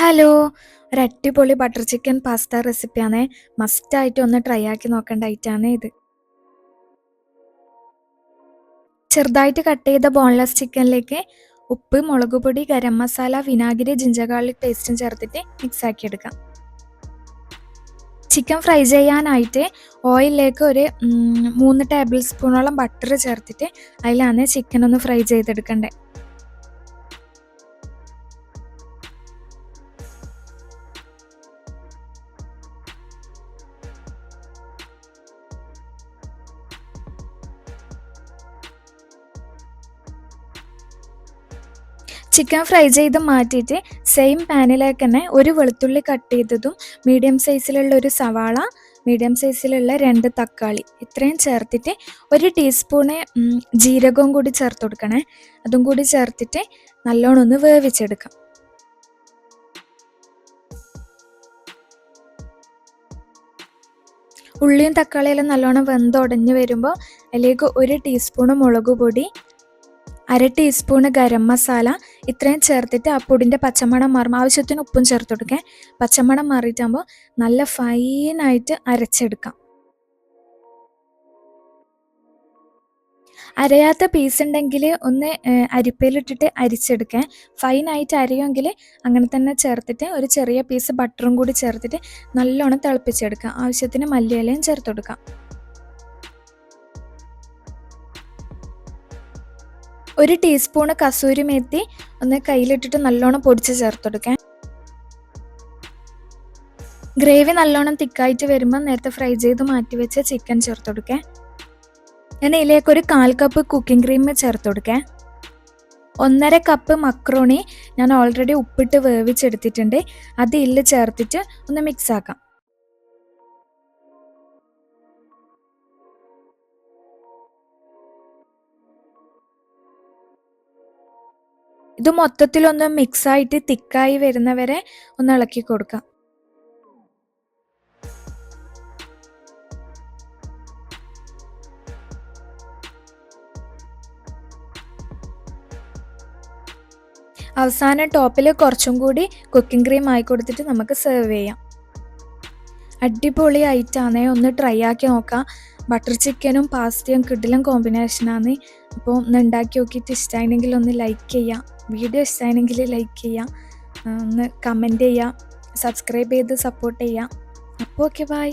Hello ഒരു അടിപൊളി butter chicken pasta റെസിപ്പിയാണ് മസ്റ്റായിട്ട് ഒന്ന് ട്രൈ ആക്കി നോക്കേണ്ട ഐറ്റാണ് ഇത്. ചെറുതായിട്ട് കട്ട് ചെയ്ത ബോൺലെസ് ചിക്കനിലേക്ക് ഉപ്പ് മുളക് പൊടി ഗരം മസാല വിനാഗിരി ജിഞ്ചർ ഗാർലിക് പേസ്റ്റും ചേർത്തിട്ട് മിക്സ് ആക്കി എടുക്കാം. ചിക്കൻ ഫ്രൈ ചെയ്യാനായിട്ട് ഓയിലിലേക്ക് ഒരു മൂന്ന് ടേബിൾ സ്പൂണോളം ബട്ടർ ചേർത്തിട്ട് അതിലാണ് ചിക്കൻ ഒന്ന് ഫ്രൈ ചെയ്തെടുക്കണ്ടേ. ചിക്കൻ ഫ്രൈ ചെയ്ത് മാറ്റിയിട്ട് സെയിം പാനിലേക്ക് തന്നെ ഒരു വെളുത്തുള്ളി കട്ട് ചെയ്തതും മീഡിയം സൈസിലുള്ള ഒരു സവാള മീഡിയം സൈസിലുള്ള രണ്ട് തക്കാളി ഇത്രയും ചേർത്തിട്ട് ഒരു ടീസ്പൂണ് ജീരകവും കൂടി ചേർത്ത് കൊടുക്കണേ. അതും കൂടി ചേർത്തിട്ട് നല്ലോണം ഒന്ന് വേവിച്ചെടുക്കാം. ഉള്ളിയും തക്കാളിയെല്ലാം നല്ലോണം വെന്തുടഞ്ഞ് വരുമ്പോൾ അതിലേക്ക് ഒരു ടീസ്പൂണ് മുളക് പൊടി അര ടീസ്പൂണ് ഗരം മസാല ഇത്രയും ചേർത്തിട്ട് ആ പൊടിന്റെ പച്ചമണം മാറും. ആവശ്യത്തിന് ഉപ്പും ചേർത്ത് കൊടുക്കാൻ പച്ചമണം മാറിയിട്ടാകുമ്പോൾ നല്ല ഫൈനായിട്ട് അരച്ചെടുക്കാം. അരയാത്ത പീസ് ഉണ്ടെങ്കിൽ ഒന്ന് അരിപ്പയിലിട്ടിട്ട് അരിച്ചെടുക്കാൻ ഫൈനായിട്ട് അരയുമെങ്കിൽ അങ്ങനെ തന്നെ ചേർത്തിട്ട് ഒരു ചെറിയ പീസ് ബട്ടറും കൂടി ചേർത്തിട്ട് നല്ലോണം തിളപ്പിച്ചെടുക്കാം. ആവശ്യത്തിന് മല്ലിയിലയും ചേർത്ത് കൊടുക്കാം. ഒരു ടീസ്പൂണ് കസൂരി മേത്തി ഒന്ന് കയ്യിലിട്ടിട്ട് നല്ലോണം പൊടിച്ച് ചേർത്ത് കൊടുക്കാൻ ഗ്രേവി നല്ലോണം തിക്കായിട്ട് വരുമ്പോൾ നേരത്തെ ഫ്രൈ ചെയ്ത് മാറ്റി വെച്ച ചിക്കൻ ചേർത്ത് ഞാൻ ഇതിലേക്ക് ഒരു കാൽ കപ്പ് കുക്കിംഗ് ക്രീം ചേർത്ത് ഒന്നര കപ്പ് മക്രോണി ഞാൻ ഓൾറെഡി ഉപ്പിട്ട് വേവിച്ചെടുത്തിട്ടുണ്ട്. അത് ഇതിൽ ചേർത്തിട്ട് ഒന്ന് മിക്സ് ആക്കാം. ഇത് മൊത്തത്തിലൊന്ന് മിക്സായിട്ട് തിക്കായി വരുന്നവരെ ഒന്ന് ഇളക്കി കൊടുക്കാം. അവസാന ടോപ്പിൽ കുറച്ചും കൂടി കുക്കിംഗ് ക്രീം ആയി കൊടുത്തിട്ട് നമുക്ക് സെർവ് ചെയ്യാം. അടിപൊളി ഐറ്റാണേ ഒന്ന് ട്രൈ ആക്കി നോക്കാം. ബട്ടർ ചിക്കനും പാസ്തയും കിഡിലും കോമ്പിനേഷനാണ് അപ്പോൾ ഒന്ന് ഉണ്ടാക്കി നോക്കിയിട്ട് ഇഷ്ടമായിരുന്നെങ്കിൽ ഒന്ന് ലൈക്ക് ചെയ്യാം. വീഡിയോ ഇഷ്ടമായിരുന്നെങ്കിൽ ലൈക്ക് ചെയ്യാം. ഒന്ന് കമന്റ് ചെയ്യാം. സബ്സ്ക്രൈബ് ചെയ്ത് സപ്പോർട്ട് ചെയ്യാം. അപ്പോൾ ഓക്കെ ബൈ